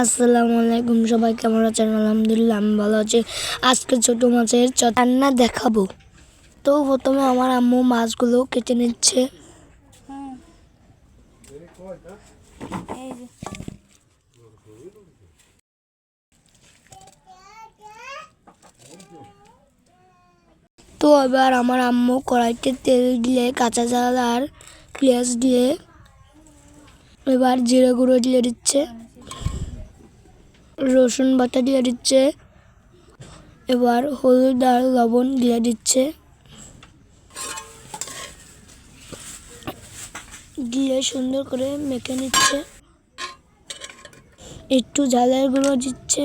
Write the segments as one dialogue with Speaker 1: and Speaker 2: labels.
Speaker 1: আসসালামু আলাইকুম, সবাই কেমন আছেন? আলহামদুলিল্লাহ, আমি ভালো আছি। আজকে ছোট মাছের রান্না দেখাবো। তো প্রথমে আমার আম্মু মাছগুলো কেটে নিচ্ছে। তো এবার আমার আম্মু কড়াইতে তেল দিয়ে কাঁচা চাল আর পেঁয়াজ দিয়ে এবার জিরে গুঁড়ো দিয়ে দিচ্ছে। রসুন বাটা দিয়ে দিচ্ছে। এবার হলুদ আর লবণ দিয়ে দিচ্ছে। দিয়ে সুন্দর করে মেখে নিচ্ছে। একটু ঝালের গুঁড়ো দিচ্ছে।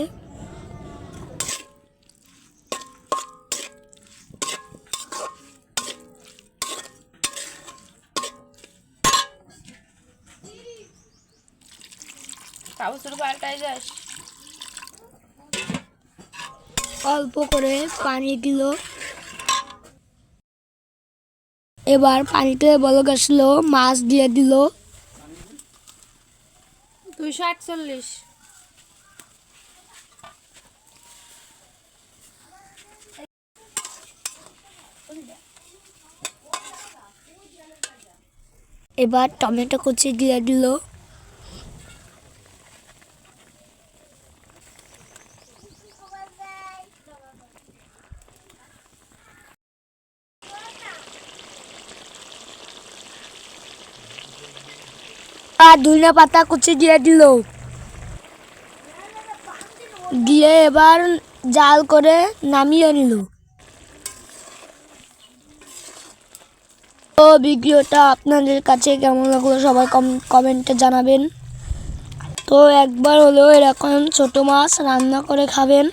Speaker 2: কাগজ শুরু পাল্টাই যাস?
Speaker 1: অল্প করে পানি দিল। এবার পানিতে বলক আসলো মাছ দিয়ে দিল।
Speaker 2: দুইশো আটচল্লিশ
Speaker 1: এবার টমেটো কুচি দিয়ে দিল। আর ধনিয়া পাতা কুচি দিয়ে দিল। দিয়ে এবার জাল করে নামিয়ে নিল। তো ভিডিওটা আপনাদের কাছে কেমন লাগল সবাই কম- কমেন্টে জানাবেন। তো একবার হলেও এরকম ছোট মাছ রান্না করে খাবেন।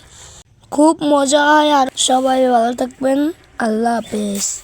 Speaker 1: খুব মজা হয় আর সবাই ভালো থাকবেন। আল্লাহ হাফেজ।